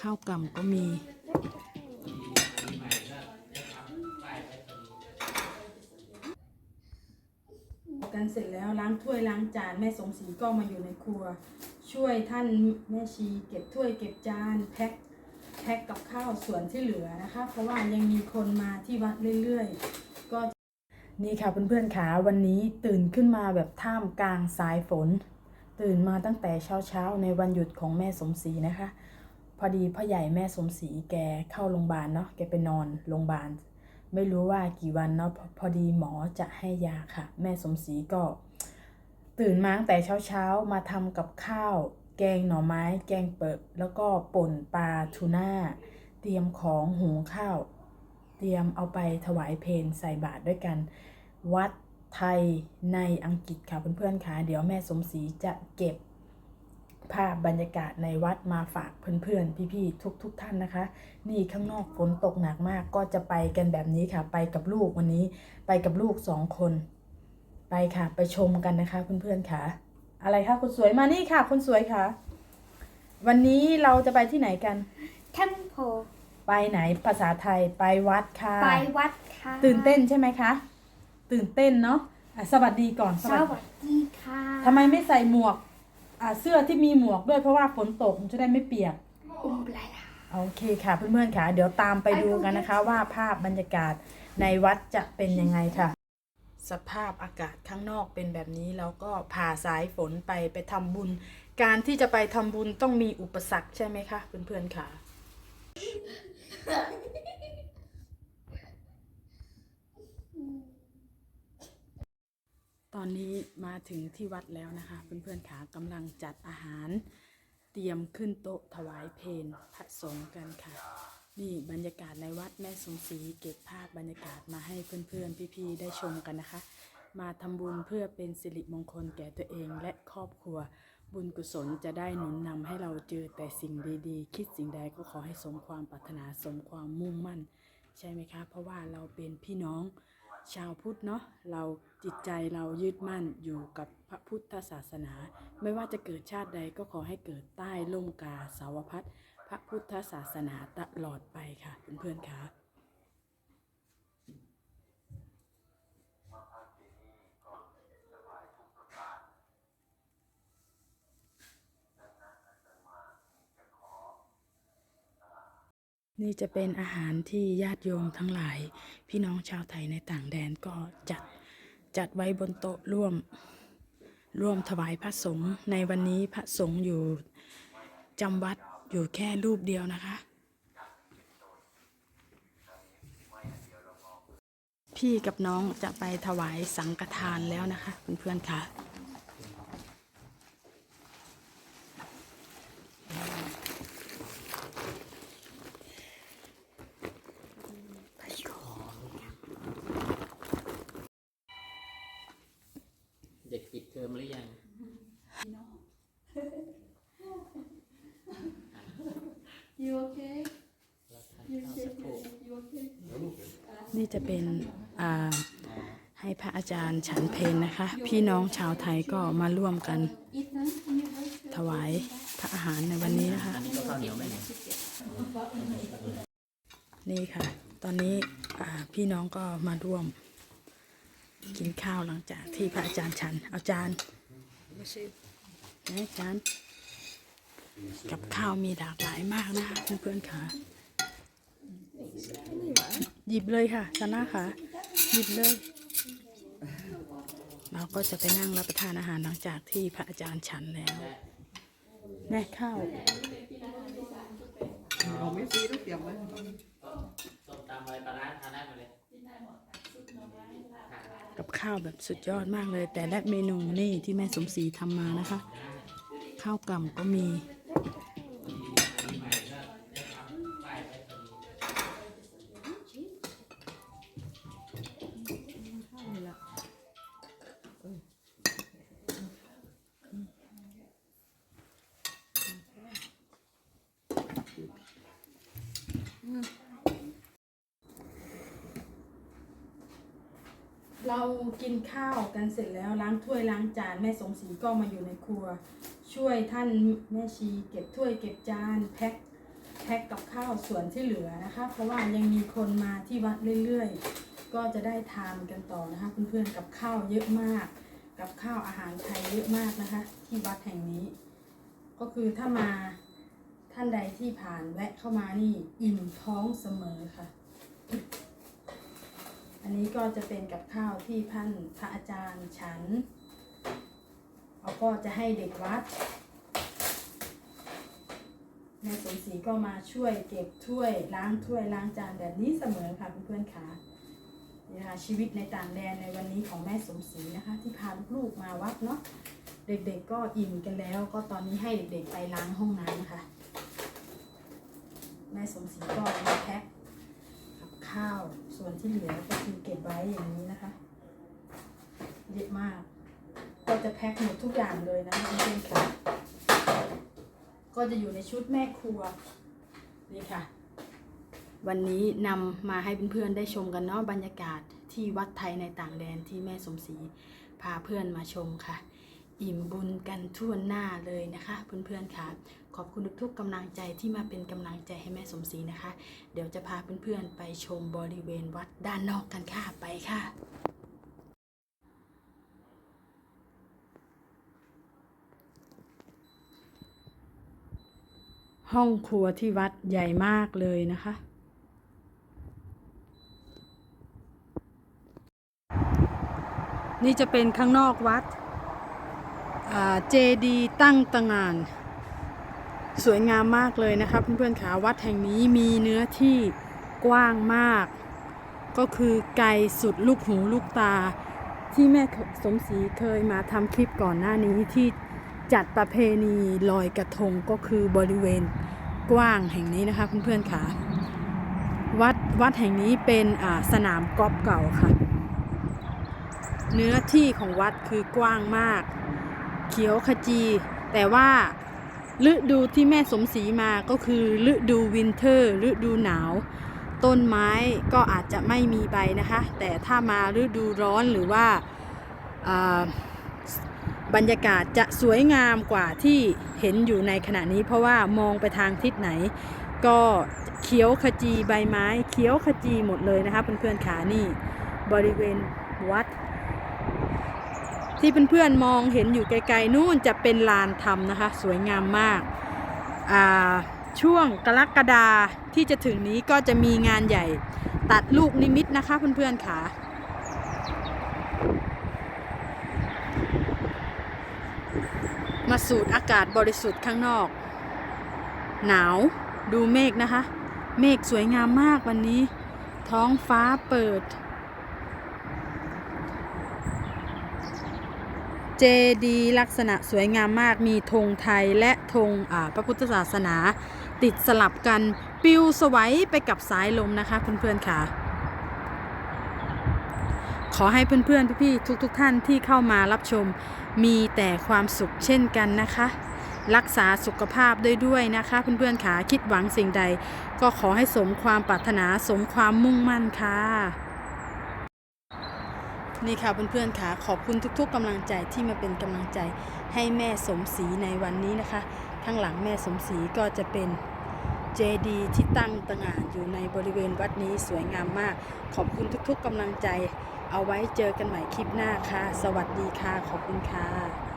ข้าวกล่ำก็มีกันเสร็จแล้วล้างถ้วยล้างจานแม่สมศรีก็มาอยู่ในครัว ช่วยท่านแม่ชีเก็บถ้วยเก็บจานแพ็คแพ็คกับข้าวส่วนที่เหลือนะคะ เพราะว่ายังมีคนมาที่วัดเรื่อยๆ ก็นี่ค่ะเพื่อนๆค่ะวันนี้ตื่นขึ้นมาแบบท่ามกลางสายฝน ตื่นมาตั้งแต่เช้าๆ ในวันหยุดของแม่สมศรีนะคะ พอดีพ่อใหญ่แม่สมศรีแกเข้าโรงพยาบาลเนาะแกไปนอนโรงพยาบาล ไม่รู้ว่ากี่วันเนาะพอพอดีหมอจะให้ยาค่ะ แม่สมศรีก็ ตื่นมาตั้งแต่เช้าๆ มาทำกับข้าว แกงหน่อไม้ แกงเปิดแล้วก็ป่นปลาทูน่า เตรียมของหุงข้าว เตรียมเอาไปถวายเพลใส่บาตรด้วยกัน วัดไทยในอังกฤษค่ะเพื่อนๆค่ะเดี๋ยวแม่สมศรีจะเก็บ ภาพบรรยากาศในวัดมาฝากเพื่อนๆ พี่ๆ ทุกๆทท่านนะคะ นี่ข้างนอกฝนตกหนักมากก็จะไปกันแบบนี้ค่ะ ไปกับลูกวันนี้ ไปกับลูกสองคน ไปค่ะ ไปชมกันนะคะเพื่อนๆค่ะ อะไรคะคุณสวยมานี่ค่ะคุณสวยค่ะ วันนี้เราจะไปที่ไหนกัน Temple ไปไหนภาษาไทยไปวัดค่ะ ไปวัดค่ะ ตื่นเต้นใช่ไหมคะ ตื่นเต้นเนาะอะสวัสดีก่อนสวัสดีค่ะทำไมไม่ใส่หมวก อะเสื้อที่มีหมวกด้วยเพราะว่าฝนตกมันจะได้ไม่เปียกอุ้มไรล่ะโอเคค่ะเพื่อนๆค่ะ เดี๋ยวตามไปดูกันนะคะ ว่าภาพบรรยากาศในวัดจะเป็นยังไงค่ะ สภาพอากาศข้างนอกเป็นแบบนี้แล้วก็ผ่าสายฝนไปไปทำบุญ การที่จะไปทำบุญต้องมีอุปสรรคใช่ไหมคะเพื่อนๆค่ะ อนนี้มาถึงที่วัดแล้วนะคะเพื่อนๆขากำลังจัดอาหาร เตรียมขึ้นโต๊ะถวายเพลพระสงฆ์กันค่ะ นี่บรรยากาศในวัดแม่สมศรีเก็บภาพบรรยากาศมาให้เพื่อนๆพี่ๆได้ชมกันนะคะ มาทำบุญเพื่อเป็นสิริมงคลแก่ตัวเองและครอบครัว บุญกุศลจะได้หนุนนำให้เราเจอแต่สิ่งดีๆ คิดสิ่งใดก็ขอให้สมความปรารถนาสมความมุ่งมั่น ใช่ไหมคะ เพราะว่าเราเป็นพี่น้อง ชาวพุทธเนาะเราจิตใจเรายึดมั่นอยู่กับพระพุทธศาสนา ไม่ว่าจะเกิดชาติใดก็ขอให้เกิดใต้ล่มกาสาวพัฒน์พระพุทธศาสนาตลอดไปค่ะเพื่อนๆค่ะ นี่จะเป็นอาหารที่ญาติโยมทั้งหลาย พี่น้องชาวไทยในต่างแดนก็จัดจัดไว้บนโต๊ะร่วมร่วมถวายพระสงฆ์ในวันนี้พระสงฆ์อยู่จำวัดอยู่แค่รูปเดียวนะคะ พี่กับน้องจะไปถวายสังฆทานแล้วนะคะเพื่อนๆค่ะ เด็กปิดเทอมหรือยัง You okay เราทานข้าวสักครู่ You okay นี่จะเป็นอ่าให้พระอาจารย์ฉันเพลนะคะ พี่น้องชาวไทยก็มาร่วมกัน Ethan can you wait ถวายพระอาหารในวันนี้นะคะ อันนี้ก็ข้าวเหนียวไหมเนี่ย นี่ค่ะ ตอนนี้อ่าพี่น้องก็มาร่วม กินข้าวหลังจากที่พระอาจารย์ฉัน เอาจารย์นะจารย์กับข้าวมีหลากหลายมากนะคะเพื่อนๆค่ะ หยิบเลยค่ะชนะค่ะ หยิบเลย เราก็จะไปนั่งรับประทานอาหารหลังจากที่พระอาจารย์ฉันแล้วแน่ข้าวเราไม่ซื้อต้องเตรียมไว้ส้มตำอะไรปลาร้าทานได้หมดเลย ข้าวแบบสุดยอดมากเลย แต่ละเมนูนี่ที่แม่สมศรีทำมานะคะ ข้าวกล่ำก็มี เรากินข้าวกันเสร็จแล้วล้างถ้วยล้างจานแม่สมศรีก็มาอยู่ในครัว ช่วยท่านแม่ชีเก็บถ้วยเก็บจานแพ็คแพ็พ็คกับข้าวส่วนที่เหลือนะคะ เพราะว่ายังมีคนมาที่วัดเรื่อยๆ ก็จะได้ทานกันต่อนะคะเพื่อนๆกับข้าวเยอะมาก กับข้าวอาหารไทยเยอะมากนะคะ ที่วัดแห่งนี้ ก็คือถ้ามาท่านใดที่ผ่านแวะเข้ามานี่อิ่มท้องเสมอค่ะ อันนี้ก็จะเป็นกับข้าวที่ท่านพระอาจารย์ฉันเขาก็จะให้เด็กวัดแม่สมศรีก็มาช่วยเก็บถ้วยล้างถ้วยล้างจานแบบนี้เสมอค่ะเพื่อนๆค่ะนี่นะคะชีวิตในต่างแดนในวันนี้ของแม่สมศรีนะคะ ที่พาลูกๆมาวัดเนาะเด็กๆก็อิ่มกันแล้ว ก็ตอนนี้ให้เด็กๆไปล้างห้องน้ำค่ะ แม่สมศรีก็มาแพ็ค ข้าว ส่วนที่เหลือก็คือเก็บไว้อย่างนี้นะคะ เยอะมาก ก็จะแพ็คหมดทุกอย่างเลยนะเพื่อนๆค่ะ ก็จะอยู่ในชุดแม่ครัวนี่ค่ะ วันนี้นำมาให้เพื่อนๆได้ชมกันเนาะบรรยากาศที่วัดไทยในต่างแดนที่แม่สมศรีพาเพื่อนมาชมค่ะ อิ่มบุญกันทั่วหน้าเลยนะคะ เพื่อนๆค่ะ ขอบคุณทุกๆกำลังใจที่มาเป็นกำลังใจให้แม่สมศรีนะคะ เดี๋ยวจะพาเพื่อนๆไปชมบริเวณวัดด้านนอกกันค่ะไปค่ะห้องครัวที่วัดใหญ่มากเลยนะคะ นี่จะเป็นข้างนอกวัด เจดีตั้งตระหงาน สวยงามมากเลยนะคะเพื่อนๆขาวัดแห่งนี้มีเนื้อที่กว้างมาก ก็คือไกลสุดลูกหูลูกตา ที่แม่สมศรีเคยมาทำคลิปก่อนหน้านี้ที่จัดประเพณีลอยกระทงก็คือบริเวณกว้างแห่งนี้นะคะเพื่อนๆค่ะวัดวัดแห่งนี้เป็นสนามกอล์ฟเก่าค่ะ เนื้อที่ของวัดคือกว้างมาก ขียวขจี แต่ว่าฤดูที่แม่สมศรีมาก็คือฤดูวินเทอร์ฤดูหนาว ต้นไม้ก็อาจจะไม่มีใบนะคะ แต่ถ้ามาฤดูร้อนหรือว่าาบรรยากาศจะสวยงามกว่าที่เห็นอยู่ในขณะนี้ เพราะว่ามองไปทางทิศไหน ก็เขียวขจีใบไม้ เขียวขจีหมดเลยนะคะเพื่อนๆขานี่บริเวณวัด ที่เพื่อนๆมองเห็นอยู่ไกลๆนู่นจะเป็นลานธรรมนะคะ สวยงามมากาช่วงกรกฎาที่จะถึงนี้ก็จะมีงานใหญ่ตัดลูกนิมิตนะคะเพื่อนๆค่ะมาสูดอากาศบริสุทธิ์ข้างนอก หนาวดูเมฆนะคะ เมฆสวยงามมากวันนี้ ท้องฟ้าเปิด เจดีลักษณะสวยงามมากมีธงไทยและธงพระพุทธศาสนา ติดสลับกันปิวสวัยไปกับสายลมนะคะเพื่อนๆค่ะ ขอให้เพื่อนๆพี่ๆทุกๆทท่านที่เข้ามารับชมมีแต่ความสุขเช่นกันนะคะ รักษาสุขภาพด้วยด้วยนะคะ เพื่อนๆค่ะคิดหวังสิ่งใด ก็ขอให้สมความปรารถนาสมความมุ่งมั่นค่ะ นี่ค่ะเพื่อนๆค่ะขอบคุณทุกๆกำลังใจที่มาเป็นกำลังใจให้แม่สมศรีในวันนี้นะคะ ข้างหลังแม่สมศรีก็จะเป็นเจดีที่ตั้งตระหง่านอยู่ในบริเวณวัดนี้สวยงามมาก ขอบคุณทุกๆกำลังใจ เอาไว้เจอกันใหม่คลิปหน้าค่ะ สวัสดีค่ะ ขอบคุณค่ะ